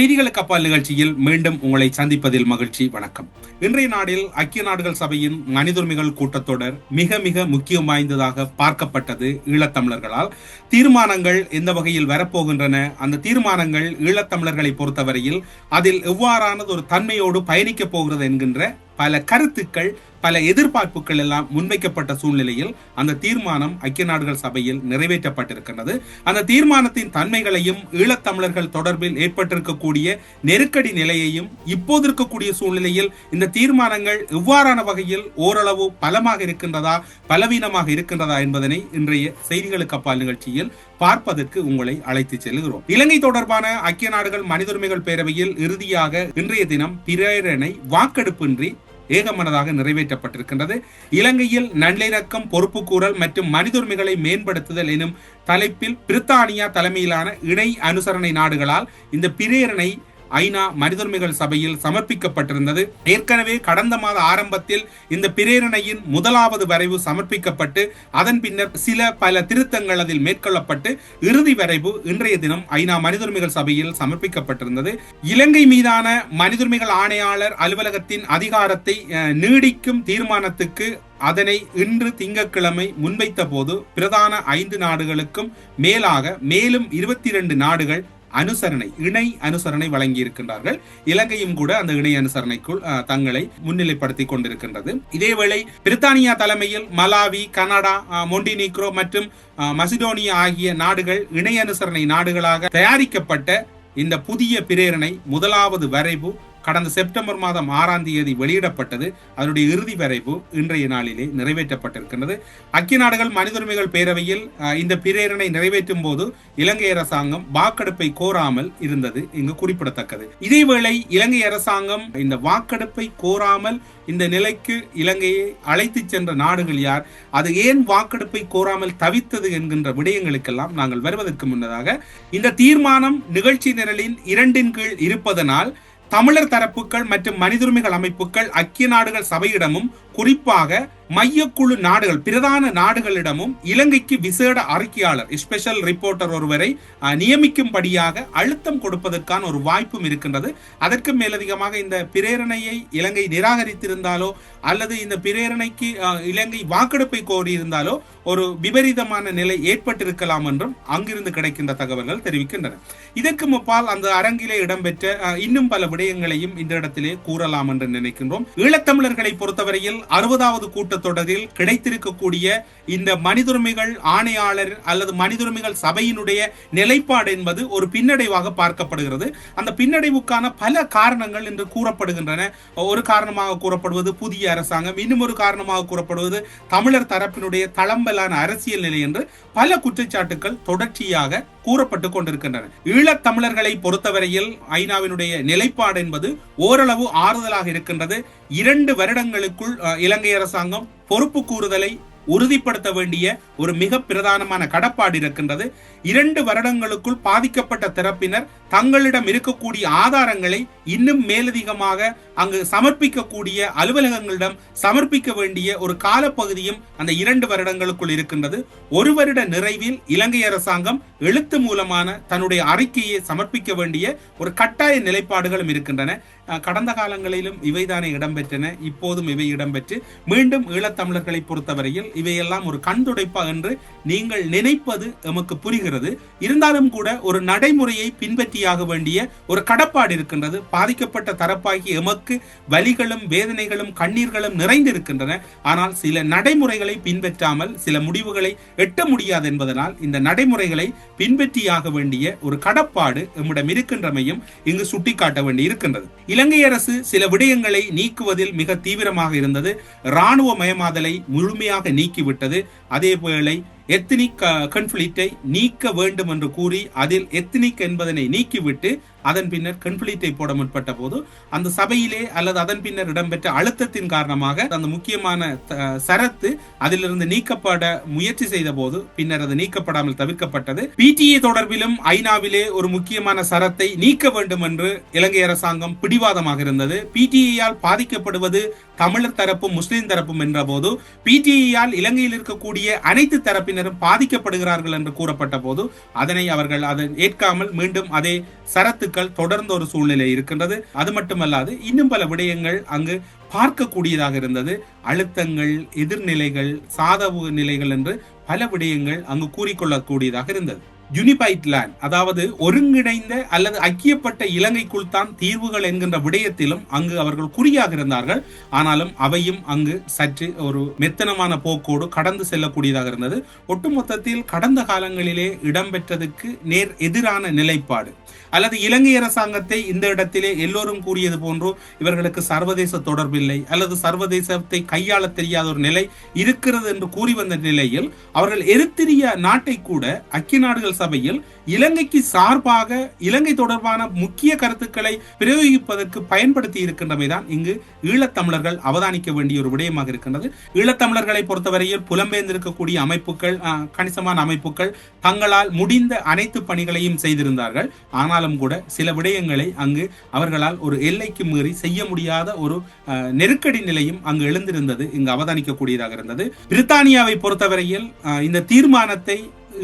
செய்திகளுக்கு அப்பால் நிகழ்ச்சியில் மீண்டும் உங்களை சந்திப்பதில் மகிழ்ச்சி வணக்கம். இன்றைய நாளில் ஐக்கிய நாடுகள் சபையின் மனிதுரிமைகள் கூட்டத்தொடர் மிக மிக முக்கியம் வாய்ந்ததாக பார்க்கப்பட்டது ஈழத்தமிழர்களால். தீர்மானங்கள் எந்த வகையில் வரப்போகின்றன அந்த தீர்மானங்கள் ஈழத்தமிழர்களை பொறுத்தவரையில் அதில் எவ்வாறானது ஒரு தன்மையோடு பயணிக்கப் போகிறது என்கின்ற பல கருத்துக்கள் பல எதிர்பார்ப்புகள் எல்லாம் முன்வைக்கப்பட்ட சூழ்நிலையில் அந்த தீர்மானம் ஐக்கிய நாடுகள் சபையில் நிறைவேற்றப்பட்டிருக்கின்றது. அந்த தீர்மானத்தின் தன்மைகளையும் ஈழத்தமிழர்கள் தொடர்பில் ஏற்பட்டிருக்கக்கூடிய நெருக்கடி நிலையையும் இப்போது இருக்கக்கூடிய சூழ்நிலையில் இந்த தீர்மானங்கள் எவ்வாறான வகையில் ஓரளவு பலமாக இருக்கின்றதா பலவீனமாக இருக்கின்றதா என்பதனை இன்றைய செய்திகளுக்கு அப்பால் நிகழ்ச்சியில் பார்ப்பதற்கு உங்களை அழைத்து செல்கிறோம். இலங்கை தொடர்பான ஐக்கிய நாடுகள் மனித உரிமைகள் பேரவையில் இறுதியாக இன்றைய தினம் பிரேரணை வாக்கெடுப்பின்றி ஏகமனதாக நிறைவேற்றப்பட்டிருக்கின்றது. இலங்கையில் நல்லிணக்கம் பொறுப்புக்கூறல் மற்றும் மனித உரிமைகளை மேம்படுத்துதல் எனும் தலைப்பில் பிரித்தானியா தலைமையிலான இணை அனுசரணை நாடுகளால் இந்த பிரேரணை ஐநா மனிதர்மைகள் சபையில் சமர்ப்பிக்கப்பட்டிருந்தது. ஏற்கனவே கடந்த மாத ஆரம்பத்தில் இந்த பிரேரணையின் முதலாவது வரைவு சமர்ப்பிக்கப்பட்டு அதன் பின்னர் சில பல திருத்தங்கள் அதில் மேற்கொள்ளப்பட்டு இறுதி வரைவு இன்றைய தினம் ஐநா மனிதர்மைகள் சபையில் சமர்ப்பிக்கப்பட்டிருந்தது. இலங்கை மீதான மனிதர்மைகள் ஆணையாளர் அலுவலகத்தின் அதிகாரத்தை நீடிக்கும் தீர்மானத்துக்கு அதனை இன்று திங்கட்கிழமை முன்வைத்த போது பிரதான ஐந்து நாடுகளுக்கும் மேலாக மேலும் இருபத்தி இரண்டு நாடுகள் அனுசரணை இணை அனுசரணை வழங்கி இருக்கின்றார்கள் இலங்கையும் கூட அந்த இணை அனுசரணைக்குள் தங்களை முன்னிலைப்படுத்தி கொண்டிருக்கின்றது. இதேவேளை பிரித்தானியா தலைமையில் மலாவி கனடா மொண்டினிக்ரோ மற்றும் மசிடோனியா ஆகிய நாடுகள் இணை அனுசரணை நாடுகளாக தயாரிக்கப்பட்ட இந்த புதிய பிரேரணை முதலாவது வரைவு கடந்த செப்டம்பர் மாதம் ஆறாம் தேதி வெளியிடப்பட்டது. அதனுடைய இறுதி வரைவு இன்றைய நாளிலே நிறைவேற்றப்பட்டிருக்கின்றது. ஐக்கிய நாடுகள் மனித உரிமைகள் பேரவையில் இந்த பிரேரணை நிறைவேற்றும் போது இலங்கை அரசாங்கம் வாக்கெடுப்பை கோராமல் இருந்தது இங்கு குறிப்பிடத்தக்கது. இதேவேளை இலங்கை அரசாங்கம் இந்த வாக்கெடுப்பை கோராமல் இந்த நிலைக்கு இலங்கையை அழைத்து சென்ற நாடுகள் யார் அது ஏன் வாக்கெடுப்பை கோராமல் தவித்தது என்கின்ற விடயங்களுக்கெல்லாம் நாங்கள் வருவதற்கு முன்னதாக இந்த தீர்மானம் நிகழ்ச்சி நிரலின் இரண்டின் கீழ் இருப்பதனால் தமிழர் தரப்புகள் மற்றும் மனிதுரிமைகள் அமைப்புகள் ஐக்கிய நாடுகள் சபையிடமும் குறிப்பாக மையக்குழு நாடுகள் பிரதான நாடுகளிடமும் இலங்கைக்கு விசேட அறிக்கையாளர் ஸ்பெஷல் ரிப்போர்ட்டர் ஒருவரை நியமிக்கும்படியாக அழுத்தம் கொடுப்பதற்கான ஒரு வாய்ப்பும் இருக்கின்றது. அதற்கு மேலதிகமாக இந்த பிரேரணையை இலங்கை நிராகரித்திருந்தாலோ அல்லது இந்த பிரேரணைக்கு இலங்கை வாக்கெடுப்பை கோரியிருந்தாலோ ஒரு விபரீதமான நிலை ஏற்பட்டிருக்கலாம் என்றும் அங்கிருந்து கிடைக்கின்ற தகவல்கள் தெரிவிக்கின்றன. இதற்கு முப்பால் அந்த அரங்கிலே இடம்பெற்ற இன்னும் பல விடயங்களையும் இந்த இடத்திலே கூறலாம் என்று நினைக்கின்றோம். ஈழத்தமிழர்களை பொறுத்தவரையில் அறுபதாவது கூட்டத்தொடரில் கிடைத்திருக்கக்கூடிய இந்த மனிதுரிமைகள் ஆணையாளர் அல்லது மனிதுரிமைகள் சபையினுடைய நிலைப்பாடு என்பது ஒரு பின்னடைவாக பார்க்கப்படுகிறது. அந்த பின்னடைவுக்கான பல காரணங்கள் என்று கூறப்படுகின்றன. ஒரு காரணமாக கூறப்படுவது புதிய அரசாங்கம் இன்னும் ஒரு காரணமாக கூறப்படுவது தமிழர் தரப்பினுடைய தளம்பலான அரசியல் நிலை என்று பல குற்றச்சாட்டுகள் தொடர்ச்சியாக கூறப்பட்டு கொண்டிருக்கின்றன. ஈழத் தமிழர்களை பொறுத்தவரையில் ஐநாவினுடைய நிலைப்பாடு என்பது ஓரளவு ஆறுதலாக இருக்கின்றது. இரண்டு வருடங்களுக்குள் இலங்கை அரசாங்கம் பொறுப்பு கூறுதலை உறுதிப்படுத்த வேண்டிய ஒரு மிக பிரதானமான கடப்பாடு இருக்கின்றது. இரண்டு வருடங்களுக்குள் பாதிக்கப்பட்ட தரப்பினர் தங்களிடம் இருக்கக்கூடிய ஆதாரங்களை இன்னும் மேலதிகமாக அங்கு சமர்ப்பிக்கக்கூடிய அலுவலகங்களிடம் சமர்ப்பிக்க வேண்டிய ஒரு காலப்பகுதியும் அந்த இரண்டு வருடங்களுக்குள் இருக்கின்றது. ஒரு வருட நிறைவில் இலங்கை அரசாங்கம் எழுத்து மூலமான தன்னுடைய அறிக்கையை சமர்ப்பிக்க வேண்டிய ஒரு கட்டாய நிலைப்பாடுகளும் இருக்கின்றன. கடந்த காலங்களிலும் இவைதானே இடம்பெற்றன இப்போதும் இவை இடம்பெற்று மீண்டும் ஈழத்தமிழர்களை பொறுத்தவரையில் இவையெல்லாம் ஒரு கண்துடைப்பா என்று நீங்கள் நினைப்பது எமக்கு புரிகிறது. இருந்தாலும் கூட ஒரு நடைமுறையை பின்பற்றியாக வேண்டிய ஒரு கடப்பாடு இருக்கின்றது. பாதிக்கப்பட்ட தரப்பாகி எமக்கு வலிகளும் வேதனைகளும் கண்ணீர்களும் நிறைந்திருக்கின்றன. ஆனால் சில நடைமுறைகளை பின்பற்றாமல் சில முடிவுகளை எட்ட முடியாது என்பதனால் இந்த நடைமுறைகளை பின்பற்றியாக வேண்டிய ஒரு கடப்பாடு எம்மிடம் இருக்கின்றமையும் இங்கு சுட்டிக்காட்ட வேண்டி இருக்கின்றது இலங்கை அரசு சில விடயங்களை நீக்குவதில் மிக தீவிரமாக இருந்தது. இராணுவ மயமாதலை முழுமையாக நீக்கிவிட்டது. அதே வேளை எத்தனிக் கன்ஃபிளிக்டை நீக்க வேண்டும் என்று கூறி அதில் எத்தனிக் என்பதனை நீக்கிவிட்டு அதன் பின்னர் கன்ஃபிளிக்டை போட முற்பட்ட போது அந்த சபையிலே அல்லது அதன் பின்னர் இடம்பெற்ற அழுத்தத்தின் காரணமாக அந்த முக்கியமான சரத்து அதிலிருந்து நீக்கப்பட முயற்சி செய்த போது பின்னர் அது நீக்கப்படாமல் தவிர்க்கப்பட்டது. பிடிஏ தொடர்பிலும் ஐநாவிலே ஒரு முக்கியமான சரத்தை நீக்க வேண்டும் என்று இலங்கை அரசாங்கம் பிடிவாதமாக இருந்தது. பிடிஏயால் பாதிக்கப்படுவது தமிழர் தரப்பும் முஸ்லிம் தரப்பும் என்ற போது பிடிஏயால் இலங்கையில் இருக்கக்கூடிய அனைத்து தரப்பினரும் பாதிக்கப்படுகிறார்கள் என்று கூறப்பட்ட போது அதனை அவர்கள் அதை ஏற்காமல் மீண்டும் அதே சரத்துக்கள் தொடர்ந்த ஒரு சூழ்நிலை இருக்கின்றது. அது மட்டுமல்லாது இன்னும் பல விடயங்கள் அங்கு பார்க்கக்கூடியதாக இருந்தது. அழுத்தங்கள் எதிர்நிலைகள் சாதவு நிலைகள் என்று பல விடயங்கள் அங்கு கூறிக்கொள்ளக்கூடியதாக இருந்தது. யுனிபைட் லேண்ட் அதாவது ஒருங்கிணைந்த அல்லது ஐக்கியப்பட்ட இலங்கைக்குள் தான் தீர்வுகள் என்கின்ற விடயத்திலும் அங்கு அவர்கள் குறியாக இருந்தார்கள். ஆனாலும் அவையும் அங்கு சற்று ஒரு மெத்தனமான போக்கோடு கடந்து செல்லக்கூடியதாக இருந்தது. ஒட்டுமொத்தத்தில் கடந்த காலங்களிலே இடம்பெற்றதுக்கு நேர் எதிரான நிலைப்பாடு. அல்லது இலங்கை அரசாங்கத்தை இந்த இடத்திலே எல்லோரும் கூறியது போன்றோ இவர்களுக்கு சர்வதேச தொடர்பில்லை அல்லது சர்வதேசத்தை கையாள தெரியாத ஒரு நிலை இருக்கிறது என்று கூறி வந்த நிலையில் அவர்கள் எரித்திரிய நாட்டை கூட ஐக்கிய நாடுகள் சபையில் இலங்கைக்கு சார்பாக இலங்கை தொடர்பான முக்கிய கருத்துக்களை பிரயோகிப்பதற்கு பயன்படுத்தி இருக்கின்றமைதான் இங்கு ஈழத்தமிழர்கள் அவதானிக்க வேண்டிய ஒரு விடயமாக இருக்கின்றது. ஈழத்தமிழர்களை பொறுத்தவரையில் புலம்பெயர்ந்திருக்கக்கூடிய அமைப்புகள் கணிசமான அமைப்புகள் தங்களால் முடிந்த அனைத்து பணிகளையும் செய்திருந்தார்கள். ஆனால் ஆனாலும் கூட சில விடயங்களை அங்கு அவர்களால் ஒரு எல்லைக்கு மீறி செய்ய முடியாத ஒரு நெருக்கடி நிலையும் அங்கு எழுந்திருந்தது இங்கு அவதானிக்கக்கூடியதாக இருந்தது. பிரித்தானியாவை பொறுத்தவரையில் இந்த தீர்மானத்தை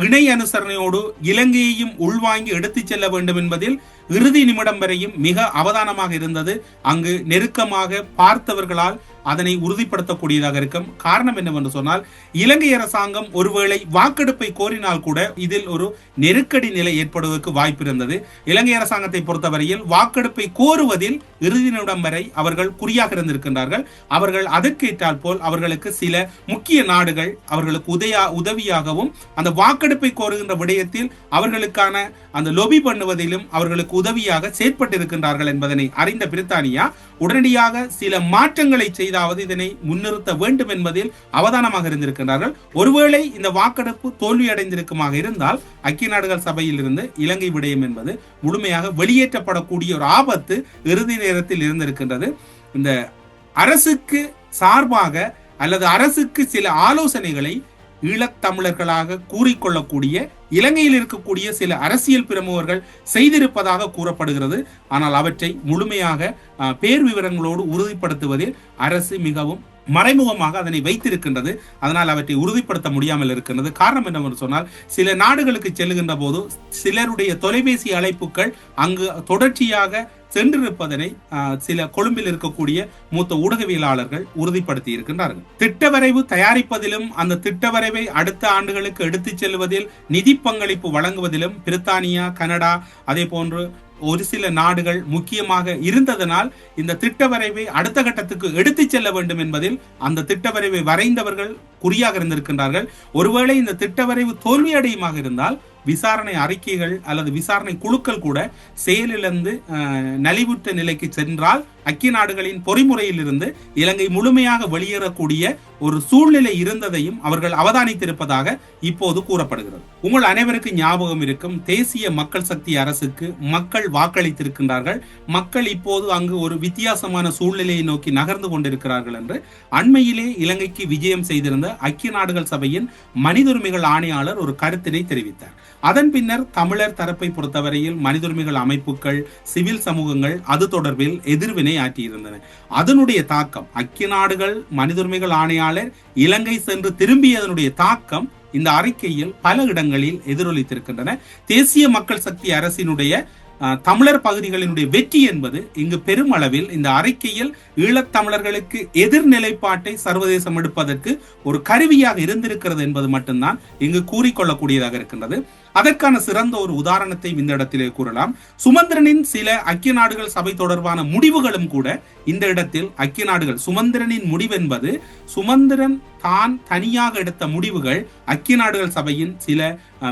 இணை அனுசரணையோடு இலங்கையையும் உள்வாங்கி எடுத்துச் செல்ல வேண்டும் என்பதில் இறுதி நிமிடம் வரையும் மிக அவதானமாக இருந்தது. அங்கு நெருக்கமாக பார்த்தவர்களால் அதனை உறுதிப்படுத்தக்கூடியதாக இருக்கும். காரணம் என்னவென்று சொன்னால் இலங்கை அரசாங்கம் ஒருவேளை வாக்கெடுப்பை கோரினால் கூட இதில் ஒரு நெருக்கடி நிலை ஏற்படுவதற்கு வாய்ப்பு இருந்தது. இலங்கை அரசாங்கத்தை பொறுத்தவரையில் வாக்கெடுப்பை கோருவதில் இறுதி நிமிடம் வரை அவர்கள் குறியாக இருந்திருக்கின்றார்கள். அவர்கள் அதற்கேற்றால் போல் அவர்களுக்கு சில முக்கிய நாடுகள் அவர்களுக்கு உதயா உதவியாகவும் அந்த வாக்கெடுப்பை கோருகின்ற விடயத்தில் அவர்களுக்கான அந்த லொபி பண்ணுவதிலும் அவர்களுக்கு உதவியாக செயற்பட்டிருக்கின்றார்கள் என்பதனை அறிந்த பிரித்தானியா உடனடியாக சில மாற்றங்களை செய்தாவது இதனை முன்னிறுத்த வேண்டும் என்பதில் அவதானமாக இருந்திருக்கின்றார்கள். ஒருவேளை இந்த வாக்கெடுப்பு தோல்வியடைந்திருக்குமாக இருந்தால் ஐக்கிய நாடுகள் சபையில் இருந்து இலங்கை விடயம் என்பது முழுமையாக வெளியேற்றப்படக்கூடிய ஒரு ஆபத்து இறுதி நேரத்தில் இருந்திருக்கின்றது. இந்த அரசுக்கு சார்பாக அல்லது அரசுக்கு சில ஆலோசனைகளை ஈழத்தமிழர்களாக கூறிக்கொள்ளக்கூடிய இலங்கையில் இருக்கக்கூடிய சில அரசியல் பிரமுகர்கள் செய்திருப்பதாக கூறப்படுகிறது. ஆனால் அவற்றை முழுமையாக பேர் விவரங்களோடு உறுதிப்படுத்துவதில் அரசு மிகவும் மறைமுகமாக அதனை வைத்திருக்கின்றது. அதனால் அவற்றை உறுதிப்படுத்த முடியாமல் இருக்கின்றது. காரணம் என்னவென்று சொன்னால் சில நாடுகளுக்கு செல்லுகின்ற போது சிலருடைய தொலைபேசி அழைப்புகள் அங்கு தொடர்ச்சியாக சென்றிருப்பதனை சில கொழும்பில் இருக்கக்கூடிய மூத்த ஊடகவியலாளர்கள் உறுதிப்படுத்தி இருக்கின்றார்கள். திட்டவரைவு தயாரிப்பதிலும் அந்த திட்டவரைவை அடுத்த ஆண்டுகளுக்கு எடுத்துச் செல்வதில் நிதி பங்களிப்பு வழங்குவதிலும் பிரித்தானியா கனடா அதே போன்று ஒரு சில நாடுகள் முக்கியமாக இருந்ததனால் இந்த திட்டவரைவை அடுத்த கட்டத்துக்கு எடுத்துச் செல்ல வேண்டும் என்பதில் அந்த திட்டவரைவை வரைந்தவர்கள் குறியாக இருந்திருக்கின்றார்கள். ஒருவேளை இந்த திட்டவரைவு தோல்வியடையுமாக இருந்தால் விசாரணை அறிக்கைகள் அல்லது விசாரணை குழுக்கள் கூட செயலிழந்து நலிவுற்ற நிலைக்கு சென்றால் ஐக்கிய நாடுகளின் பொறிமுறையிலிருந்து இலங்கை முழுமையாக வெளியேறக்கூடிய ஒரு சூழ்நிலை இருந்ததையும் அவர்கள் அவதானித்திருப்பதாக இப்போது கூறப்படுகிறது. உங்கள் அனைவருக்கும் ஞாபகம் இருக்கும் தேசிய மக்கள் சக்தி அரசுக்கு மக்கள் வாக்களித்திருக்கின்றார்கள். மக்கள் இப்போது அங்கு ஒரு வித்தியாசமான சூழ்நிலையை நோக்கி நகர்ந்து கொண்டிருக்கிறார்கள் என்று அண்மையிலே இலங்கைக்கு விஜயம் செய்திருந்த ஐக்கிய நாடுகள் சபையின் மனிதுரிமைகள் ஆணையாளர் ஒரு கருத்தினை தெரிவித்தார். அதன் பின்னர் தமிழர் தரப்பை பொறுத்தவரையில் மனித உரிமைகள் அமைப்புகள் சிவில் சமூகங்கள் அது தொடர்பில் எதிர்வினை ஆற்றியிருந்தன. அதனுடைய தாக்கம் ஐக்கிய நாடுகள் மனித உரிமைகள் ஆணையாளர் இலங்கை சென்று திரும்பியதனுடைய தாக்கம் இந்த அறிக்கையில் பல இடங்களில் எதிரொலித்திருக்கின்றன. தேசிய மக்கள் சக்தி அரசினுடைய அஹ், தமிழர் பகுதிகளினுடைய வெற்றி என்பது இங்கு பெருமளவில் இந்த அறிக்கையில் ஈழத்தமிழர்களுக்கு எதிர்நிலைப்பாட்டை சர்வதேசம் எடுப்பதற்கு ஒரு கருவியாக இருந்திருக்கிறது என்பது மட்டும்தான் இங்கு கூறிக்கொள்ளக்கூடியதாக இருக்கின்றது. அதற்கான சிறந்த ஒரு உதாரணத்தை இந்த இடத்திலே கூறலாம். சுமந்திரனின் சில ஐக்கிய நாடுகள் சபை தொடர்பான முடிவுகளும் கூட இந்த இடத்தில் ஐக்கிய நாடுகள். சுமந்திரனின் முடிவென்பது சுமந்திரன் தான் தனியாக எடுத்த முடிவுகள் ஐக்கிய நாடுகள் சபையின் சில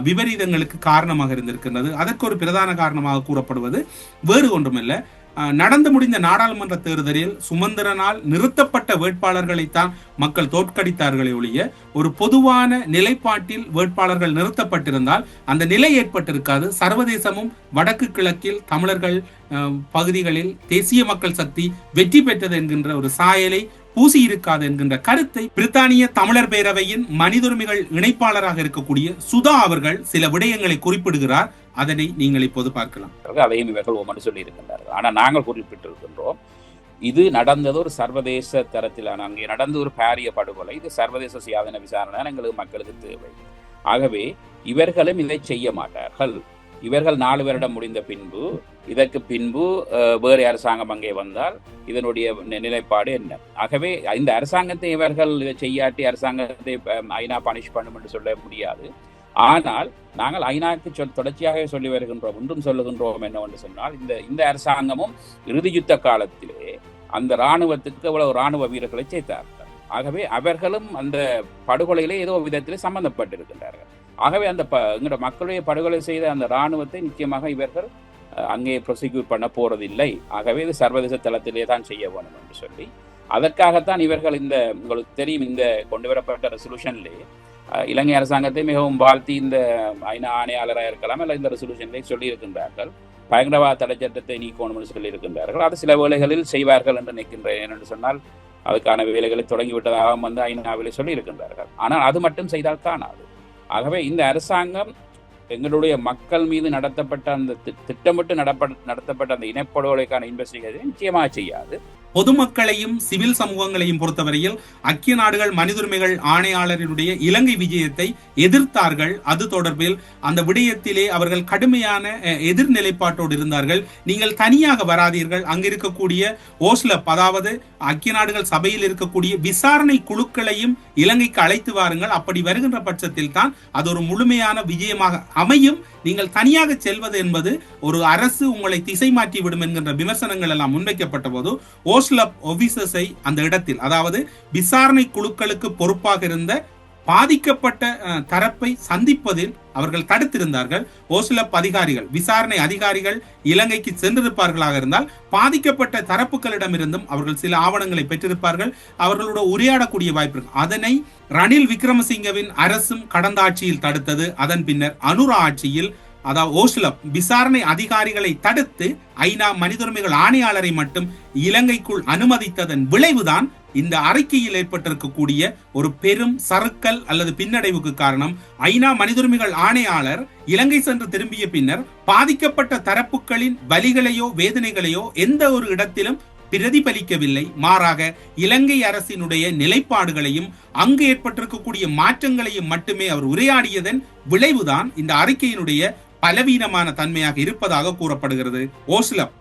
விபரீதங்களுக்கு காரணமாக இருந்திருக்கின்றது. அதற்கு ஒரு பிரதான காரணமாக கூறப்படுவது வேறு ஒன்றுமில்லை. நடந்து முடிந்த நாடாளுமன்ற தேர்தலில் சுமந்திரனால் நிறுத்தப்பட்ட வேட்பாளர்களைத்தான் மக்கள் தோற்கடித்தார்களே ஒழிய ஒரு பொதுவான நிலைப்பாட்டில் வேட்பாளர்கள் நிறுத்தப்பட்டிருந்தால் அந்த நிலை ஏற்பட்டிருக்காது. சர்வதேசமும் வடக்கு கிழக்கில் தமிழர்கள் பகுதிகளில் தேசிய மக்கள் சக்தி வெற்றி பெற்றது என்கின்ற ஒரு சாயலை பூசி இருக்காது என்கின்ற கருத்தை பிரித்தானிய தமிழர் பேரவையின் மனிதுரிமைகள் இணைப்பாளராக இருக்கக்கூடிய சுதா அவர்கள் சில விடயங்களை குறிப்பிடுகிறார். அதனை நீங்கள் இப்போது பார்க்கலாம். அதையும் இவர்கள் ஒவ்வொன்று சொல்லி இருக்கின்றார்கள் ஆனால் நாங்கள் குறிப்பிட்டிருக்கின்றோம் இது நடந்தது ஒரு சர்வதேச தரத்திலான அங்கே நடந்த ஒரு பாரிய படுகொலை. இது சர்வதேச சுயாதீன விசாரணை எங்களுக்கு மக்களுக்கு தேவை. ஆகவே இவர்களும் இதை செய்ய மாட்டார்கள். இவர்கள் நாலு வருடம் முடிந்த பின்பு இதற்கு பின்பு வேறு அரசாங்கம் அங்கே வந்தால் இதனுடைய நிலைப்பாடு என்ன? ஆகவே இந்த அரசாங்கத்தை இவர்கள் இதை செய்யாட்டி அரசாங்கத்தை ஐநா பனிஷ் பண்ணும் என்று சொல்ல முடியாது. ஆனால் நாங்கள் ஐநாக்கு சொல் தொடர்ச்சியாக சொல்லி வருகின்றோம் இன்றும் சொல்லுகின்றோம் என்னவென்று சொன்னால் இந்த இந்த அரசாங்கமும் இறுதி யுத்த காலத்திலே அந்த இராணுவத்துக்கு அவ்வளவு இராணுவ வீரர்களை சேர்த்தார்கள். ஆகவே அவர்களும் அந்த படுகொலையிலே ஏதோ விதத்திலே சம்பந்தப்பட்டிருக்கின்றார்கள். ஆகவே அந்த ப எங்களோட மக்களுடைய படுகொலை செய்த அந்த இராணுவத்தை நிச்சயமாக இவர்கள் அங்கே ப்ரொசிக்யூட் பண்ண போறதில்லை. ஆகவே இது சர்வதேச தளத்திலே தான் செய்ய வேணும் என்று சொல்லி அதற்காகத்தான் இவர்கள் இந்த உங்களுக்கு தெரியும் இந்த கொண்டு வரப்பட்ட ரெசல்யூஷன்லே இலங்கை அரசாங்கத்தை மிகவும் வாழ்த்தி இந்த ஐநா ஆணையாளராக இருக்கலாம் அல்ல இந்த ரெசல்யூஷன்லே சொல்லியிருக்கின்றார்கள். பயங்கரவாத தடை சட்டத்தை நீக்கணும் என்று சொல்லியிருக்கின்றார்கள். அது சில வேலைகளில் செய்வார்கள் என்று நினைக்கின்றேன் என்று சொன்னால் அதுக்கான வேலைகளை தொடங்கிவிட்டதாக வந்து ஐநாவிலே சொல்லியிருக்கின்றார்கள். ஆனால் அது மட்டும் செய்தால் காணாது. ஆகவே இந்த அரசாங்கம் எங்களுடைய மக்கள் மீது நடத்தப்பட்ட அந்த திட்டமிட்டு நடப்ப நடத்தப்பட்ட அந்த இனப்படுகொலைக்கான இன்வெஸ்டிகேஷன் நிச்சயமாக செய்யாது. பொதுமக்களையும் சிவில் சமூகங்களையும் பொறுத்தவரையில் ஐக்கிய நாடுகள் மனிதுரிமைகள் ஆணையாளரினுடைய இலங்கை விஜயத்தை எதிர்த்தார்கள். அது தொடர்பில் அந்த விடயத்திலே அவர்கள் கடுமையான எதிர்நிலைப்பாட்டோடு இருந்தார்கள். நீங்கள் தனியாக வராதீர்கள். அங்கிருக்கக்கூடிய ஓஸ்லப் அதாவது ஐக்கிய நாடுகள் சபையில் இருக்கக்கூடிய விசாரணை குழுக்களையும் இலங்கைக்கு அழைத்து வாருங்கள். அப்படி வருகின்ற பட்சத்தில் தான் அது ஒரு முழுமையான விஜயமாக அமையும். நீங்கள் தனியாக செல்வது என்பது ஒரு அரசு உங்களை திசை மாற்றி விடும் என்கின்ற விமர்சனங்கள் எல்லாம் முன்வைக்கப்பட்ட போது ஓஸ்லப் ஆபீசர்ஸை அந்த இடத்தில் அதாவது விசாரணை குழுக்களுக்கு பொறுப்பாக இருந்த பாதிக்கப்பட்ட தரப்பை சந்திப்பதில் அவர்கள் தடுத்திருந்தார்கள். ஓஸ்லப் அதிகாரிகள் விசாரணை அதிகாரிகள் இலங்கைக்கு சென்றிருப்பார்களாக இருந்தால் பாதிக்கப்பட்ட தரப்புகளிடமிருந்தும் அவர்கள் சில ஆவணங்களை பெற்றிருப்பார்கள். அவர்களோட உரையாடக்கூடிய வாய்ப்பு இருக்கு. அதனை ரணில் விக்ரமசிங்கவின் அரசும் கடந்த ஆட்சியில் தடுத்தது. அதன் பின்னர் அனுரா ஆட்சியில் அதாவது ஓஸ்லப் விசாரணை அதிகாரிகளை தடுத்து ஐநா மனித உரிமைகள் ஆணையாளரை மட்டும் இலங்கைக்குள் அனுமதித்ததன் விளைவுதான் இந்த அறிக்கையில் ஏற்பட்டிருக்கக்கூடிய ஒரு பெரும் சறுக்கல் அல்லது பின்னடைவுக்கு காரணம். ஐநா மனிதுரிமைகள் ஆணையாளர் இலங்கை சென்று திரும்பிய பின்னர் பாதிக்கப்பட்ட தரப்புகளின் வலிகளையோ வேதனைகளையோ எந்த ஒரு இடத்திலும் பிரதிபலிக்கவில்லை. மாறாக இலங்கை அரசினுடைய நிலைப்பாடுகளையும் அங்கு ஏற்பட்டிருக்கக்கூடிய மாற்றங்களையும் மட்டுமே அவர் உரையாடியதன் விளைவுதான் இந்த அறிக்கையினுடைய பலவீனமான தன்மையாக இருப்பதாக கூறப்படுகிறது. ஓஸ்லப்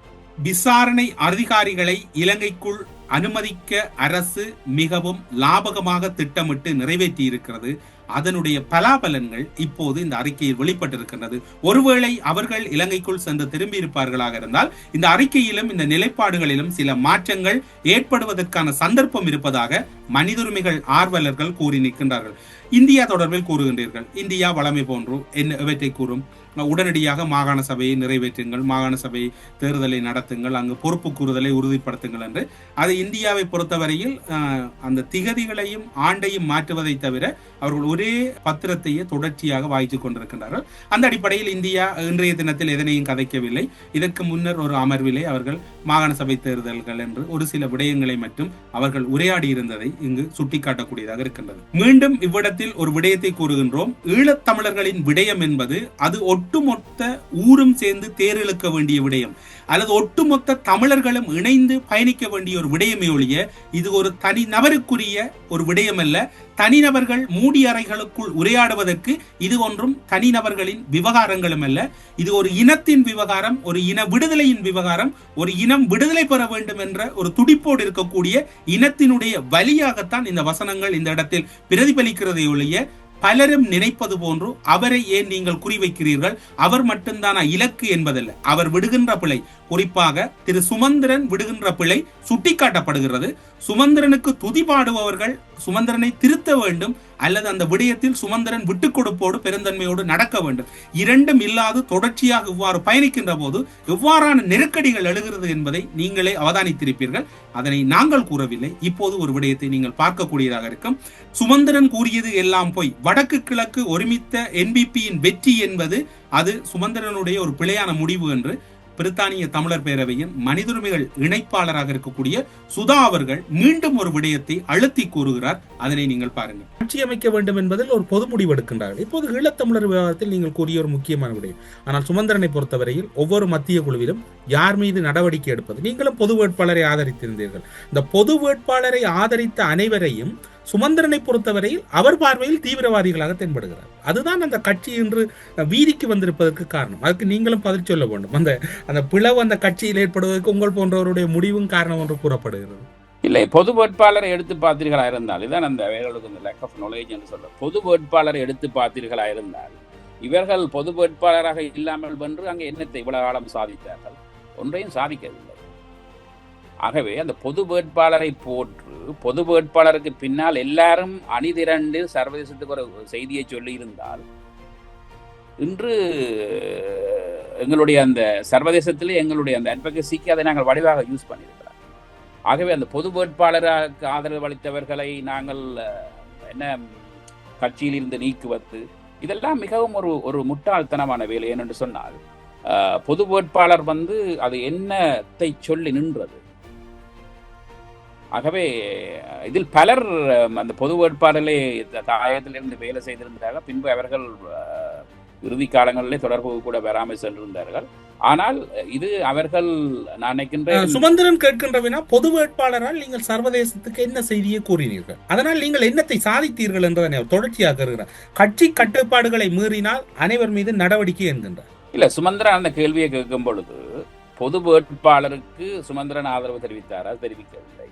விசாரணை அதிகாரிகளை இலங்கைக்குள் அனுமதிக்க அரசு மிகவும் லாபகமாக திட்டமிட்டு நிறைவேற்றி இருக்கிறது அதனுடைய பலாபலன்கள் இப்போது இந்த அறிக்கையில் வெளிப்பட்டிருக்கின்றது. ஒருவேளை அவர்கள் இலங்கைக்குள் சென்று திரும்பி இருப்பார்களாக இருந்தால் இந்த அறிக்கையிலும் இந்த நிலைப்பாடுகளிலும் சில மாற்றங்கள் ஏற்படுவதற்கான சந்தர்ப்பம் இருப்பதாக மனிதுரிமைகள் ஆர்வலர்கள் கூறி நிற்கின்றார்கள். இந்தியா தொடர்பில் கூறுகின்றீர்கள் இந்தியா வளமை போன்று என்ன இவற்றை கூறும். உடனடியாக மாகாண சபையை நிறைவேற்றுங்கள் மாகாண சபை தேர்தலை நடத்துங்கள் அங்கு பொறுப்பு கூறுதலை உறுதிப்படுத்துங்கள் என்று. அது இந்தியாவை பொறுத்தவரையில் அந்த திகதிகளையும் ஆண்டையும் மாற்றுவதை தவிர அவர்கள் ஒரே பத்திரத்தையே தொடர்ச்சியாக வாய்த்து கொண்டிருக்கின்றார்கள். அந்த அடிப்படையில் இந்தியா இன்றைய தினத்தில் எதனையும் கதைக்கவில்லை. இதற்கு முன்னர் ஒரு அமர்விலே அவர்கள் மாகாண சபை தேர்தல்கள் என்று ஒரு சில விடயங்களை மட்டும் அவர்கள் உரையாடி இருந்ததை இங்கு சுட்டிக்காட்டக்கூடியதாக இருக்கின்றது. மீண்டும் இவ்விடத்தில் ஒரு விடயத்தை கூறுகின்றோம். ஈழத்தமிழர்களின் விடயம் என்பது அது ஒட்டுமொத்த ஊரும் சேர்ந்து தேர்தலுக்க வேண்டிய விடயம். அல்லது ஒட்டுமொத்த தமிழர்களும் இணைந்து பயணிக்க வேண்டிய ஒரு விடயமே ஒழிய இது ஒரு தனி நபருக்குரிய ஒரு விடயம் அல்ல தனிநபர்கள் மூடி அறைகளுக்குள் உரையாடுவதற்கு இது ஒன்றும் தனிநபர்களின் விவகாரங்களும் அல்ல இது ஒரு இனத்தின் விவகாரம் ஒரு இன விடுதலையின் விவகாரம் ஒரு இனம் விடுதலை பெற வேண்டும் என்ற ஒரு துடிப்போடு இருக்கக்கூடிய இனத்தினுடைய வழியாகத்தான் இந்த வசனங்கள் இந்த இடத்தில் பிரதிபலிக்கிறதை ஒழிய பலரும் நினைப்பது போன்று அவரை ஏன் நீங்கள் குறிவைக்கிறீர்கள்? அவர் மட்டும்தானா இலக்கு என்பதல்ல. அவர் விடுகின்ற பிழை. குறிப்பாக திரு சுமந்திரன் விடுகின்ற பிழை சுட்டிக்காட்டப்படுகிறது. சுமந்திரனுக்கு துதி பாடுபவர்கள் சுமந்திரனை திருத்த வேண்டும் அல்லது அந்த விடயத்தில் சுமந்திரன் விட்டுக் கொடுப்போடு பெருந்தன்மையோடு நடக்க வேண்டும். இரண்டும் இல்லாது தொடர்ச்சியாக இவ்வாறு பயணிக்கின்ற போது எவ்வாறான நெருக்கடிகள் எழுகிறது என்பதை நீங்களே அவதானித்திருப்பீர்கள். அதனை நாங்கள் கூறவில்லை. இப்போது ஒரு விடயத்தை நீங்கள் பார்க்கக்கூடியதாக இருக்கும். சுமந்திரன் கூறியது எல்லாம் போய். வடக்கு கிழக்கு ஒருமித்த என்பிபியின் வெற்றி என்பது அது சுமந்திரனுடைய ஒரு பிழையான முடிவு என்று பிரித்தானிய தமிழர் பேரவையின் மனிதுரிமைகள் இணைப்பாளராக இருக்கக்கூடிய சுதா அவர்கள் மீண்டும் ஒரு விடயத்தை அழுத்தி கூறுகிறார். அதனை நீங்கள் பாருங்கள். ஆட்சி அமைக்க வேண்டும் என்பதில் ஒரு பொது முடிவு எடுக்கின்றார்கள். இப்போது ஈழத்தமிழர் விவகாரத்தில் நீங்கள் கூறிய ஒரு முக்கியமான விடயம். ஆனால் சுமந்திரனை பொறுத்தவரையில் ஒவ்வொரு மத்திய குழுவிலும் யார் மீது நடவடிக்கை எடுப்பது? நீங்களும் பொது வேட்பாளரை ஆதரித்திருந்தீர்கள். இந்த பொது வேட்பாளரை ஆதரித்த அனைவரையும் சுமந்திரனை பொறுத்தவரையில் அவர் பார்வையில் தீவிரவாதிகளாக தென்படுகிறார். அதுதான் அந்த கட்சி இன்று வீதிக்கு வந்திருப்பதற்கு காரணம். அதுக்கு நீங்களும் பதில் சொல்ல வேண்டும். அந்த அந்த பிளவு அந்த கட்சியில் ஏற்படுவதற்கு உங்கள் போன்றவருடைய முடிவும் காரணம் என்று கூறப்படுகிறது. இல்லை பொது வேட்பாளரை எடுத்து பார்த்தீர்களா இருந்தால் இதான் அந்த அவர்களுக்கு இந்த லேக் ஆஃப் நாலேஜ் என்று சொல்ல பொது வேட்பாளரை எடுத்து பார்த்தீர்களா இருந்தால் இவர்கள் பொது வேட்பாளராக இல்லாமல் வென்று அங்கே என்னத்தை இவ்வளவு காலம் சாதித்தார்கள்? ஒன்றையும் சாதிக்கவில்லை. ஆகவே அந்த பொது வேட்பாளரை போற்று பொது வேட்பாளருக்கு பின்னால் எல்லாரும் அணிதிரண்டு சர்வதேசத்துக்கு ஒரு செய்தியை சொல்லியிருந்தால் இன்று எங்களுடைய அந்த சர்வதேசத்திலே எங்களுடைய அந்த அட்வகசிக்கு அதை நாங்கள் வடிவாக யூஸ் பண்ணியிருக்கிறோம். ஆகவே அந்த பொது வேட்பாளராக ஆதரவு அளித்தவர்களை நாங்கள் என்ன கட்சியில் இருந்து நீக்குவது இதெல்லாம் மிகவும் ஒரு ஒரு முட்டாள்தனமான வேலை. ஏனென்று சொன்னால் பொது வேட்பாளர் வந்து அது என்னத்தை சொல்லி நின்றது? ஆகவே இதில் பலர் அந்த பொது வேட்பாளர்களே தாயத்திலிருந்து வேலை செய்திருந்தார்கள். பின்பு அவர்கள் இறுதி காலங்களிலே தொடர்பு கூட வராமல் சென்றிருந்தார்கள். ஆனால் இது அவர்கள் நான் நினைக்கின்றேன் சுமந்திரன் கேட்கின்ற வினா பொது வேட்பாளரால் நீங்கள் சர்வதேசத்துக்கு என்ன செய்தியை கூறினீர்கள்? அதனால் நீங்கள் என்னத்தை சாதித்தீர்கள் என்றதனை அவர் தொடர்ச்சியாக இருக்கிறார் கட்சி கட்டுப்பாடுகளை மீறினால் அனைவர் மீது நடவடிக்கை என்கின்றார். இல்ல சுமந்திரன் அந்த கேள்வியை கேட்கும் பொழுது பொது வேட்பாளருக்கு சுமந்திரன் ஆதரவு தெரிவித்தாரா? தெரிவிக்கவில்லை.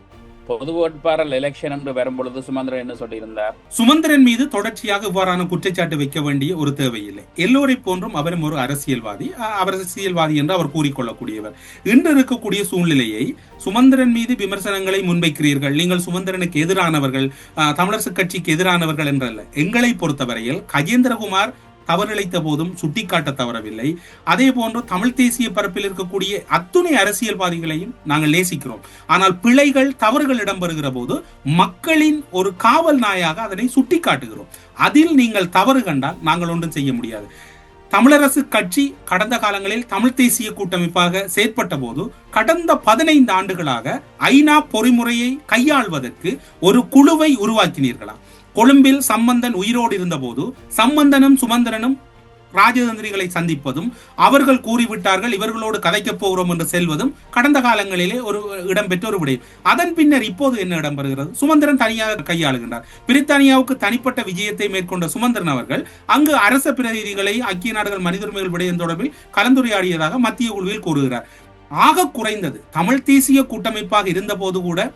பொது வேட்பாளர் எலெக்ஷன் என்று வரும்பொழுது சுமந்திரன் என்ன சொல்லியிருந்தார்? சுமந்திரன் மீது தொடர்ச்சியாக இவ்வாறான குற்றச்சாட்டு வைக்க வேண்டிய ஒரு தேவையில்லை. எல்லோரை போன்றும் அவரும் ஒரு அரசியல்வாதி அரசியல்வாதி என்று அவர் கூறிக்கொள்ளக்கூடியவர். இன்று இருக்கக்கூடிய சூழ்நிலையை சுமந்திரன் மீது விமர்சனங்களை முன்வைக்கிறீர்கள். நீங்கள் சுமந்திரனுக்கு எதிரானவர்கள் தமிழரசு கட்சிக்கு எதிரானவர்கள் என்றல்ல. எங்களை பொறுத்தவரையில் கஜேந்திரகுமார் தவறிழைத்த போதும் சுட்டிக்காட்ட தவறவில்லை. அதே போன்று தமிழ் தேசிய பரப்பில் இருக்கக்கூடிய அத்துணை அரசியல்வாதிகளையும் நாங்கள் நேசிக்கிறோம். ஆனால் பிழைகள் தவறுகள் இடம்பெறுகிற போது மக்களின் ஒரு காவல் நாயாக அதனை சுட்டிக்காட்டுகிறோம். அதில் நீங்கள் தவறு கண்டால் நாங்கள் ஒன்றும் செய்ய முடியாது. தமிழரசு கட்சி கடந்த காலங்களில் தமிழ் தேசிய கூட்டமைப்பாக செயற்பட்ட போது கடந்த பதினைந்து ஆண்டுகளாக ஐநா பொறிமுறையை கையாள்வதற்கு ஒரு குழுவை உருவாக்கினீர்களா? கொழும்பில் சம்பந்தன் உயிரோடு இருந்தபோது சம்பந்தனும் சுமந்திரனும் ராஜதந்திரிகளை சந்திப்பதும் அவர்கள் கூறிவிட்டார்கள் இவர்களோடு கதைக்கப் போகிறோம் என்று செல்வதும் கடந்த காலங்களிலே ஒரு இடம்பெற்ற ஒரு விடயம் அதன் பின்னர் இப்போது என்ன இடம்பெறுகிறது? சுமந்திரன் தனியாக கையாளுகின்றார். பிரித்தானியாவுக்கு தனிப்பட்ட விஜயத்தை மேற்கொண்ட சுமந்திரன் அவர்கள் அங்கு அரச பிரதிநிதிகளை ஐக்கிய நாடுகள் மனித உரிமைகள் விடயம் தொடர்பில் கலந்துரையாடியதாக மத்திய குழுவில் கூறுகிறார். ஆக குறைந்தது தமிழ் தேசிய கூட்டமைப்பாக இருந்தபோது கூட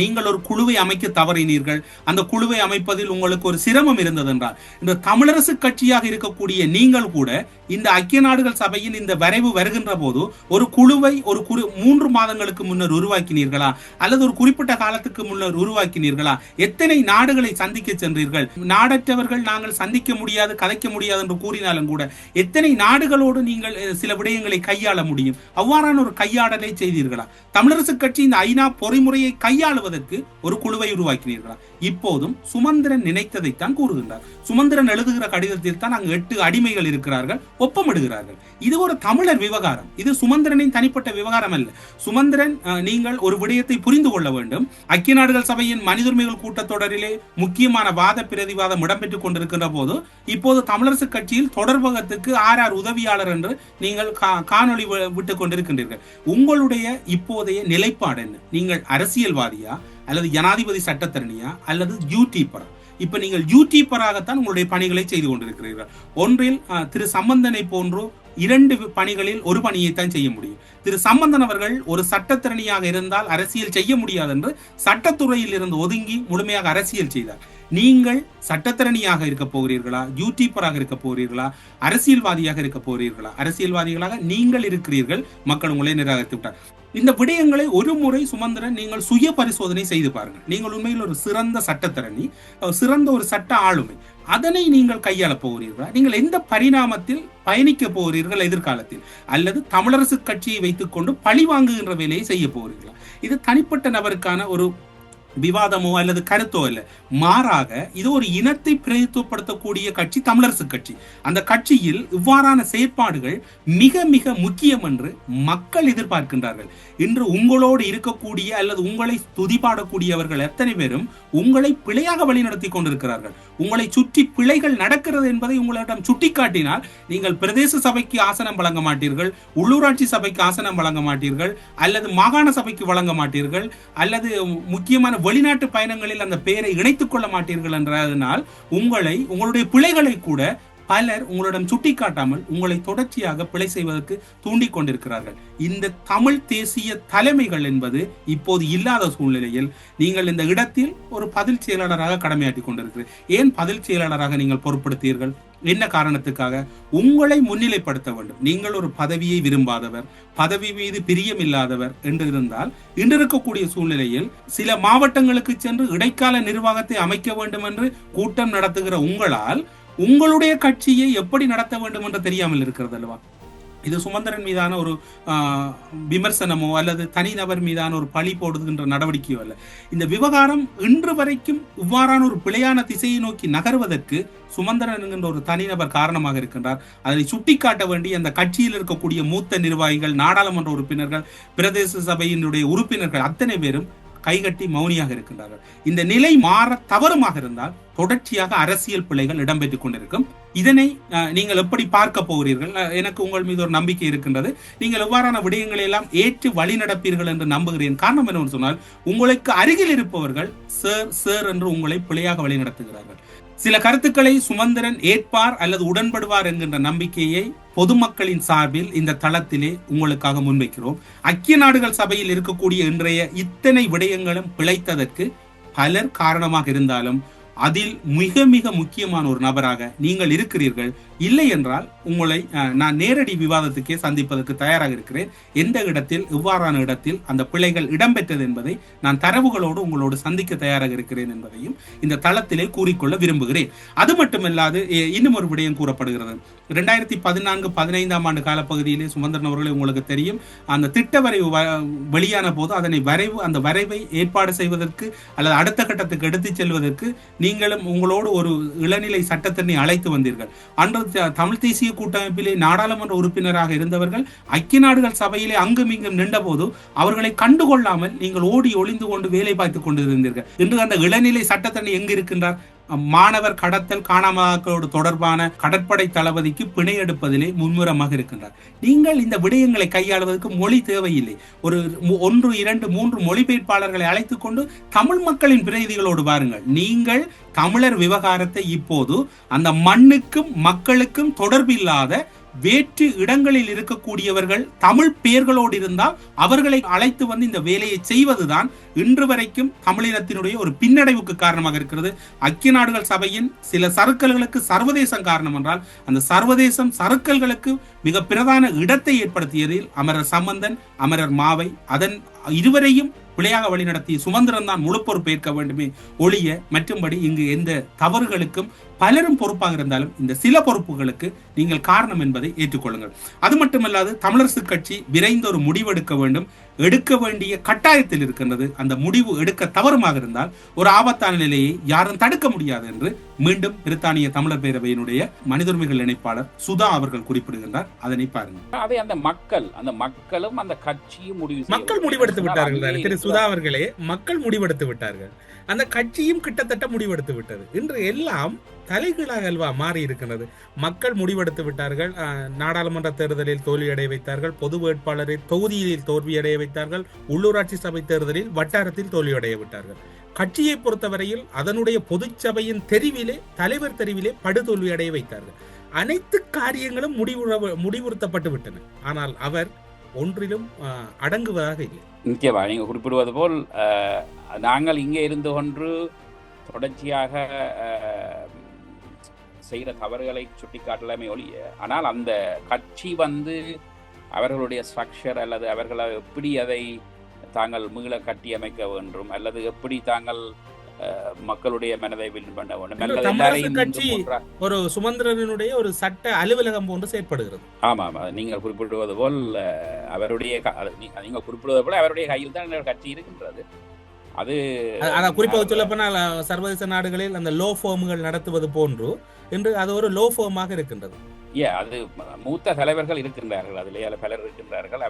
நீங்கள் ஒரு குழுவை அமைக்க தவறினீர்கள். அந்த குழுவை அமைப்பதில் உங்களுக்கு ஒரு சிரமம் இருந்தது என்றால் இந்த தமிழரசு கட்சியாக இருக்கக்கூடிய நீங்கள் கூட இந்த ஐக்கிய நாடுகள் சபையின் இந்த வரைவு வருகின்ற போது ஒரு குழுவை ஒரு குறி மூன்று மாதங்களுக்கு முன்னர் உருவாக்கினீர்களா? அல்லது ஒரு குறிப்பிட்ட காலத்துக்கு முன்னர் உருவாக்கினீர்களா? எத்தனை நாடுகளை சந்திக்க சென்றீர்கள்? நாடற்றவர்கள் நாங்கள் சந்திக்க முடியாது கதைக்க முடியாது என்று கூறினாலும் கூட எத்தனை நாடுகளோடு நீங்கள் சில விடயங்களை கையாள முடியும்? அவ்வாறான ஒரு கையாடலை செய்தீர்களா? தமிழரசு கட்சி இந்த ஐநா பொறிமுறையை கையாளுவதற்கு ஒரு குழுவை உருவாக்கினீர்களா? இப்போதும் சுமந்திரன் நினைத்ததைத்தான் கூறுகின்றார். சுமந்திரன் எழுதுகிற கடிதத்தில் தான் அங்கு எட்டு அடிமைகள் இருக்கிறார்கள் ஒப்பமிடுகிறார்கள். இது ஒரு தமிழர் விவகாரம். இது சுமந்திரனின் தனிப்பட்ட விவகாரம் அல்ல. சுமந்திரன் நீங்கள் ஒரு விடயத்தை புரிந்து கொள்ள வேண்டும். ஐக்கிய நாடுகள் சபையின் மனித உரிமைகள் கூட்டத்தொடரிலே முக்கியமான வாத பிரதிவாதம் இடம்பெற்றுக் கொண்டிருக்கின்ற போது இப்போது தமிழரசு கட்சியில் தொடர்பகத்துக்கு ஆர் ஆர் உதவியாளர் என்று நீங்கள் கா- காணொளி வி- விட்டுக் கொண்டிருக்கின்றீர்கள். உங்களுடைய இப்போதைய நிலைப்பாடு என்ன? நீங்கள் அரசியல்வாதியா? அல்லது ஜனாதிபதி சட்டத்தரணியா அல்லது யூடியூபரா இப்ப நீங்கள் யூடியூபராகத்தான் உங்களுடைய பணிகளை செய்து கொண்டிருக்கிறீர்கள். ஒன்றில் திரு சம்பந்தனை போன்றோ இரண்டு பணிகளில் ஒரு பணியைத்தான் செய்ய முடியும். திரு சம்பந்தன் அவர்கள் ஒரு சட்டத்திறனியாக இருந்தால் அரசியல் செய்ய முடியாது என்று சட்டத்துறையில் இருந்து ஒதுங்கி முழுமையாக அரசியல் செய்தார். நீங்கள் சட்டத்திறனியாக இருக்க போகிறீர்களா? யூடியூப்பராக இருக்க போகிறீர்களா? அரசியல்வாதியாக இருக்க போகிறீர்களா? அரசியல்வாதிகளாக நீங்கள் இருக்கிறீர்கள். மக்கள் உங்களை நிராகரித்து விட்டார். இந்த விடயங்களை ஒரு முறை சுமந்திரன் நீங்கள் சுய பரிசோதனை செய்து பாருங்கள். நீங்கள் உண்மையில் ஒரு சிறந்த சட்டத்திறனி சிறந்த ஒரு சட்ட ஆளுமை. அதனை நீங்கள் கையாள போகிறீர்களா? நீங்கள் எந்த பரிணாமத்தில் பயணிக்க போகிறீர்கள் எதிர்காலத்தில்? அல்லது தமிழரசு கட்சியை வைத்துக்கொண்டு பழி வாங்குகின்ற வேலையை செய்ய போகிறீர்களா? இது தனிப்பட்ட நபருக்கான ஒரு விவாதமோ அல்லது கருத்தோ அல்ல மாறாக இது ஒரு இனத்தை பிரதித்துவப்படுத்தக்கூடிய கட்சி தமிழரசு கட்சி. அந்த கட்சியில் இவ்வாறான செயற்பாடுகள் மிக மிக முக்கியம் என்று மக்கள் எதிர்பார்க்கின்றார்கள். இன்று உங்களோடு இருக்கக்கூடிய அல்லது உங்களை துதிபாடக்கூடியவர்கள் எத்தனை பேரும் உங்களை பிழையாக வழிநடத்தி கொண்டிருக்கிறார்கள். உங்களை சுற்றி பிழைகள் நடக்கிறது என்பதை உங்களிடம் சுட்டிக்காட்டினால் நீங்கள் பிரதேச சபைக்கு ஆசனம் வழங்க மாட்டீர்கள் உள்ளூராட்சி சபைக்கு ஆசனம் வழங்க மாட்டீர்கள் அல்லது மாகாண சபைக்கு வழங்க மாட்டீர்கள் அல்லது முக்கியமான வெளிநாட்டு பயணங்களில் அந்த பெயரை இணைத்துக் கொள்ள மாட்டீர்கள் என்றதனால் உங்களை உங்களுடைய பிழைகளை கூட பலர் உங்களிடம் சுட்டிக்காட்டாமல் உங்களை தொடர்ச்சியாக பிழை செய்வதற்கு தூண்டிக் கொண்டிருக்கிறார்கள். இந்த தமிழ் தேசிய தலைமைகள் என்பது இப்போது இல்லாத சூழ்நிலையில் நீங்கள் இந்த இடத்தில் ஒரு பதில் செயலாளராக கடமையாற்றி கொண்டிருக்கிறீர்கள். ஏன் பதில் செயலாளராக நீங்கள் பொறுப்படுத்தீர்கள் என்ன காரணத்துக்காக? உங்களை முன்னிலைப்படுத்த வேண்டும். நீங்கள் ஒரு பதவியை விரும்பாதவர் பதவி மீது பிரியம் இல்லாதவர் என்று இருந்தால் இன்று இருக்கக்கூடிய சூழ்நிலையில் சில மாவட்டங்களுக்கு சென்று இடைக்கால நிர்வாகத்தை அமைக்க வேண்டும் என்று கூட்டம் நடத்துகிற உங்களால் உங்களுடைய கட்சியை எப்படி நடத்த வேண்டும் என்று தெரியாமல் இருக்கிறது அல்லவா? இது சுமந்திரன் மீதான ஒரு விமர்சனமோ அல்லது தனிநபர் மீதான ஒரு பழி போடுகின்ற நடவடிக்கையோ அல்ல. இந்த விவகாரம் இன்று வரைக்கும் இவ்வாறான ஒரு பிழையான திசையை நோக்கி நகர்வதற்கு சுமந்திரன் என்கின்ற ஒரு தனிநபர் காரணமாக இருக்கின்றார். அதனை சுட்டிக்காட்ட வேண்டிய அந்த கட்சியில் இருக்கக்கூடிய மூத்த நிர்வாகிகள் நாடாளுமன்ற உறுப்பினர்கள் பிரதேச சபையினுடைய உறுப்பினர்கள் அத்தனை பேரும் கைகட்டி மௌனியாக இருக்கின்றார்கள். இந்த நிலை மாற தவறுமாக இருந்தால் தொடர்ச்சியாக அரசியல் பிழைகள் இடம்பெற்றுக் கொண்டிருக்கும். இதனை நீங்கள் எப்படி பார்க்க போகிறீர்கள்? எனக்கு உங்கள் மீது ஒரு நம்பிக்கை இருக்கின்றது. நீங்கள் எவ்வாறான விடயங்களை எல்லாம் ஏற்று வழி நடப்பீர்கள் என்று நம்புகிறேன். காரணம் என்னவென்று சொன்னால் உங்களுக்கு அருகில் இருப்பவர்கள் சார் சார் என்று உங்களை பிழையாக வழி நடத்துகிறார்கள். சில கருத்துக்களை சுமந்திரன் ஏற்பார் அல்லது உடன்படுவார் என்கின்ற நம்பிக்கையை பொதுமக்களின் சார்பில் இந்த தளத்திலே உங்களுக்காக முன்வைக்கிறோம். ஐக்கிய நாடுகள் சபையில் இருக்கக்கூடிய இன்றைய இத்தனை விடயங்களும் பிழைத்ததற்கு பலர் காரணமாக இருந்தாலும் அதில் மிக மிக முக்கியமான ஒரு நபராக நீங்கள் இருக்கிறீர்கள். இல்லை என்றால் உங்களை நான் நேரடி விவாதத்துக்கே சந்திப்பதற்கு தயாராக இருக்கிறேன். எந்த இடத்தில் இவ்வாறான இடத்தில் அந்த பிழைகள் இடம்பெற்றது என்பதை நான் தரவுகளோடு உங்களோடு சந்திக்க தயாராக இருக்கிறேன் என்பதையும் இந்த தளத்திலே கூறிக்கொள்ள விரும்புகிறேன். அது மட்டுமல்லாது இன்னும் ஒரு விடயம் கூறப்படுகிறது. ரெண்டாயிரத்தி பதினான்கு பதினைந்தாம் ஆண்டு காலப்பகுதியிலே சுமந்திரன் அவர்களே உங்களுக்கு தெரியும். அந்த திட்ட வரைவு வ- வெளியான போது அதனை வரைவு அந்த வரைவை ஏற்பாடு செய்வதற்கு அல்லது அடுத்த கட்டத்துக்கு எடுத்துச் செல்வதற்கு நீங்களும் உங்களோடு ஒரு இளநிலை சட்டத்தினை அழைத்து வந்தீர்கள். அன்று த- தமிழ் தேசிய கூட்டமைப்பிலே நாடாளுமன்ற உறுப்பினராக இருந்தவர்கள் ஐக்கிய நாடுகள் சபையிலே அங்கும் இங்கும் நின்றபோது அவர்களை கண்டுகொள்ளாமல் நீங்கள் ஓடி ஒளிந்து கொண்டு வேலை பார்த்துக் கொண்டிருந்தீர்கள். இன்று அந்த இளநிலை சட்டத்தண்ணி எங்கு இருக்கின்றார் மாணவர் கடத்தல் காணாமலோடு தொடர்பான கடற்படை தளபதிக்கு பிணை எடுப்பதிலே மும்முரமாக இருக்கின்றார். நீங்கள் இந்த விடயங்களை கையாளுவதற்கு மொழி தேவையில்லை. ஒரு ஒன்று இரண்டு மூன்று மொழிபெயர்ப்பாளர்களை அழைத்துக் கொண்டு தமிழ் மக்களின் பிரதிநிதிகளோடு பாருங்கள் நீங்கள் தமிழர் விவகாரத்தை இப்போது அந்த மண்ணுக்கும் மக்களுக்கும் தொடர்பில்லாத வேற்று இடங்களில் இருக்கக்கூடியவர்கள் தமிழ் பெயர்களோடு இருந்தால் அவர்களை அழைத்து வந்து இந்த வேலையை செய்வதுதான் இன்று வரைக்கும் தமிழினத்தினுடைய ஒரு பின்னடைவுக்கு காரணமாக இருக்கிறது. ஐக்கிய நாடுகள் சபையின் சில சறுக்கல்களுக்கு சர்வதேசம் காரணம் என்றால் அந்த சர்வதேசம் சறுக்கல்களுக்கு மிக பிரதான இடத்தை ஏற்படுத்தியதில் அமரர் சம்பந்தன் அமரர் மாவை அதன் இருவரையும் பிழையாக வழிநடத்தி சுமந்திரன் தான் முழு பொறுப்பேற்க வேண்டுமே ஒழிய மற்றும்படி இங்கு எந்த தவறுகளுக்கும் பலரும் பொறுப்பாக இருந்தாலும் இந்த சில பொறுப்புகளுக்கு நீங்கள் காரணம் என்பதை ஏற்றுக்கொள்ளுங்கள். அது மட்டுமல்லாது தமிழரசு கட்சி விரைந்து ஒரு முடிவெடுக்க வேண்டும். எடுக்க வேண்டிய கட்டாயத்தில் இருக்கின்றது. அந்த முடிவு எடுக்க தவறுமாக இருந்தால் ஒரு ஆபத்தான நிலையை யாரும் தடுக்க முடியாது என்று மீண்டும் பிரித்தானிய தமிழர் பேரவையினுடைய மனித உரிமைகள் இணைப்பாளர் சுதா அவர்கள் குறிப்பிடுகின்றார். அதனை பாருங்கள். அதை அந்த மக்கள் அந்த மக்களும் அந்த கட்சியும் முடிவு மக்கள். முடிவெடுத்து விட்டார்கள் திரு சுதா அவர்களே மக்கள் முடிவெடுத்து விட்டார்கள். அந்த கட்சியும் கிட்டத்தட்ட முடிவெடுத்து விட்டது. இன்று எல்லாம் தலைகீழாக அல்வா மாறி இருக்கிறது மக்கள் முடிவெடுத்து விட்டார்கள். நாடாளுமன்ற தேர்தலில் தோல்வியடைய வைத்தார்கள். பொது வேட்பாளரை தொகுதியில் தோல்வியடைய வைத்தார்கள். உள்ளூராட்சி சபை தேர்தலில் வட்டாரத்தில் தோல்வியடைய விட்டார்கள். கட்சியை பொறுத்தவரையில் அதனுடைய பொதுச்சபையின் தெரிவிலே தலைவர் தெரிவிலே படுதோல்வி அடைய வைத்தார்கள். அனைத்து காரியங்களும் முடிவு முடிவுறுத்தப்பட்டு விட்டன. ஆனால் அவர் ஒன்றிலும் அடங்குவதாக இல்லை. நிச்சயமா நீங்கள் குறிப்பிடுவது போல் நாங்கள் இங்கே இருந்து கொன்று தொடர்ச்சியாக செய்கிற தவறுகளை சுட்டிக்காட்டலாமே ஒழிய ஆனால் அந்த கட்சி வந்து அவர்களுடைய ஸ்ட்ரக்சர் அல்லது அவர்களை எப்படி அதை தாங்கள் மீள கட்டியமைக்க வேண்டும் அல்லது எப்படி தாங்கள் மக்களுடைய மனதை பண்ண வேண்டும் ஒரு சுமந்திரனுடைய ஒரு சட்ட அலுவலகம் போன்று செயற்படுகிறது. ஆமாம் ஆமாம் நீங்கள் குறிப்பிடுவது போல் அவருடைய நீங்கள் குறிப்பிடுவது போல அவருடைய கையில் தான் கட்சி இருக்கின்றது. அது குறிப்பாக சொல்ல போனால் சர்வதேச நாடுகளில் அந்த லோ ஃபோம்கள் நடத்துவது போன்று இன்று அது ஒரு லோ ஃபோமாக இருக்கின்றது. ஏ அது மூத்த தலைவர்கள் இருக்கின்றார்கள். அதிலே பலர் இருக்கின்றார்கள்.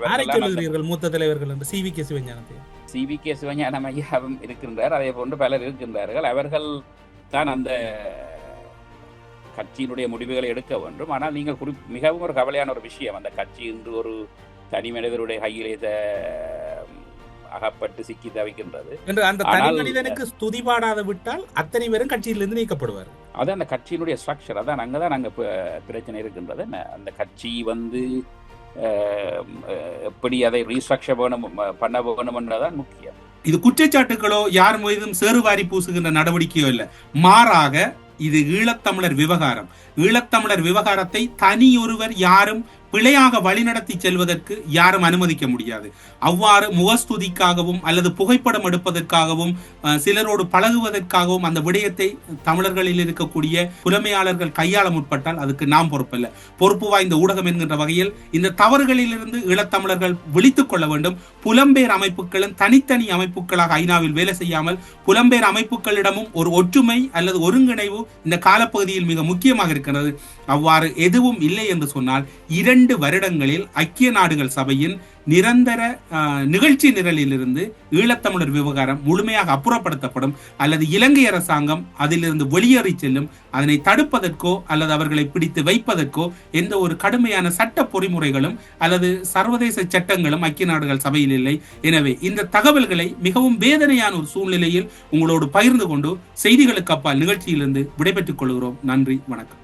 மூத்த தலைவர்கள் என்று சி வி கே சிவஞானத்தை. சி வி கே சிவஞானம் ஐயாவும் இருக்கின்றார். அதே போன்று பலர் இருக்கின்றார்கள். அவர்கள் தான் அந்த கட்சியினுடைய முடிவுகளை எடுக்க வேண்டும். ஆனால் நீங்கள் குறி மிகவும் ஒரு கவலையான ஒரு விஷயம். அந்த கட்சி இன்று ஒரு தனி மனிதருடைய கையிலே அகப்பட்டு சிக்கி தவிக்கின்றது. என்று அந்த தனி மனிதனுக்கு ஸ்துதி பாடாத விட்டால் அத்தனை பேரும் கட்சியிலிருந்து நீக்கப்படுவார் அது அந்த கட்சியினுடைய ஸ்ட்ரக்சர் அதான் அங்கே தான் நாங்கள் பிரச்சனை இருக்கின்றது. என்ன அந்த கட்சி வந்து எப்படி அதை ரீஸ்ட்ரக்சர் வேணும் பண்ண வேணும்ன்றதான் முக்கியம். இது குற்றச்சாட்டுகளோ யார் மீதும் சேறுவாரி பூசுகின்ற நடவடிக்கையோ இல்லை. மாறாக இது ஈழத்தமிழர் விவகாரம். ஈழத்தமிழர் விவகாரத்தை தனியொருவர் யாரும் பிழையாக வழிநடத்தி செல்வதற்கு யாரும் அனுமதிக்க முடியாது. அவ்வாறு முகஸ்துதிக்காகவும் அல்லது புகைப்படம் எடுப்பதற்காகவும் சிலரோடு பழகுவதற்காகவும் அந்த விடயத்தை தமிழர்களில் இருக்கக்கூடிய புலமையாளர்கள் கையாள முற்பட்டால் அதுக்கு நாம் பொறுப்பல்ல. பொறுப்பு வாய்ந்த ஊடகம் என்கின்ற வகையில் இந்த தவறுகளிலிருந்து ஈழத்தமிழர்கள் விழித்துக் கொள்ள வேண்டும். புலம்பெயர் அமைப்புகளும் தனித்தனி அமைப்புகளாக ஐநாவில் வேலை செய்யாமல் புலம்பெயர் அமைப்புகளிடமும் ஒரு ஒற்றுமை அல்லது ஒருங்கிணைவு இந்த காலப்பகுதியில் மிக முக்கியமாக இருக்கிறது. அவ்வாறு எதுவும் இல்லை என்று சொன்னால் இரண்டு வருடங்களில் ஐக்கிய நாடுகள் சபையின் நிரந்தர நிகழ்ச்சி நிரலிலிருந்து ஈழத்தமிழர் விவகாரம் முழுமையாக அப்புறப்படுத்தப்படும் அல்லது இலங்கை அரசாங்கம் அதிலிருந்து வெளியேறி செல்லும் அதனை தடுப்பதற்கோ அல்லது அவர்களை பிடித்து வைப்பதற்கோ எந்த ஒரு கடுமையான சட்ட பொறிமுறைகளும் அல்லது சர்வதேச சட்டங்களும் ஐக்கிய நாடுகள் சபையில் இல்லை. எனவே இந்த தகவல்களை மிகவும் வேதனையான ஒரு சூழ்நிலையில் உங்களோடு பகிர்ந்து கொண்டு செய்திகளுக்கு அப்பால் நிகழ்ச்சியிலிருந்து விடைபெற்றுக் கொள்கிறோம். நன்றி வணக்கம்.